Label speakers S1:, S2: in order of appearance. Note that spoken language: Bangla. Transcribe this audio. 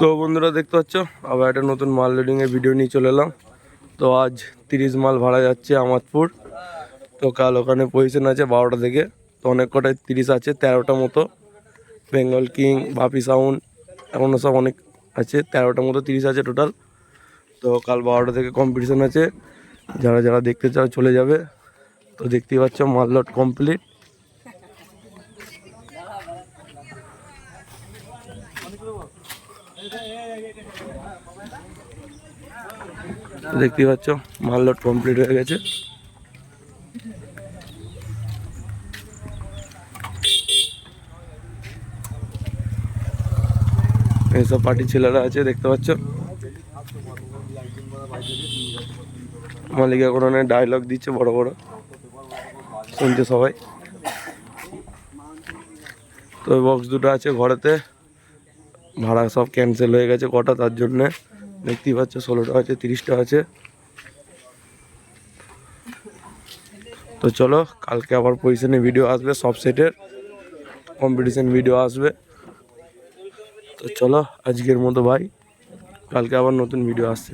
S1: তো বন্ধুরা দেখতে পাচ্ছ? আবার একটা নতুন মাল লোডিংয়ের ভিডিও নিয়ে চলে এলাম। তো আজ তিরিশ মাল ভাড়া যাচ্ছে আমাদপুর। তো কাল ওখানে পজিশন আছে বারোটা থেকে। তো অনেক কটায় তিরিশ আছে, তেরোটা মতো। বেঙ্গল কিং বাপি সাউন্ড এখনও সব অনেক আছে। তেরোটা মতো তিরিশ আছে টোটাল তো কাল বারোটা থেকে কম্পিটিশন আছে। যারা যারা দেখতে চাও চলে যাবে। তো দেখতেই পাচ্ছ মাল লোড কমপ্লিট দেখতেই পাচ্ছ, মাল লোড কমপ্লিট হয়ে গেছে। এইসব পার্টির ছেলেরা আছে, দেখতে পাচ্ছ। মালিক অনেক ডায়লগ দিচ্ছে, বড় বড়। শুনছে সবাই। তো বক্স দুটো আছে ঘরেতে। ভাড়া সব ক্যান্সেল হয়ে গেছে কটা, তার জন্যে দেখতেই পাচ্ছ ষোলোটা আছে, তিরিশটা আছে। তো চলো, কালকে আবার পজিশনে ভিডিও আসবে, সব সেটের কম্পিটিশান ভিডিও আসবে। তো চলো, আজকের মতো ভাই কালকে আবার নতুন ভিডিও আসছে।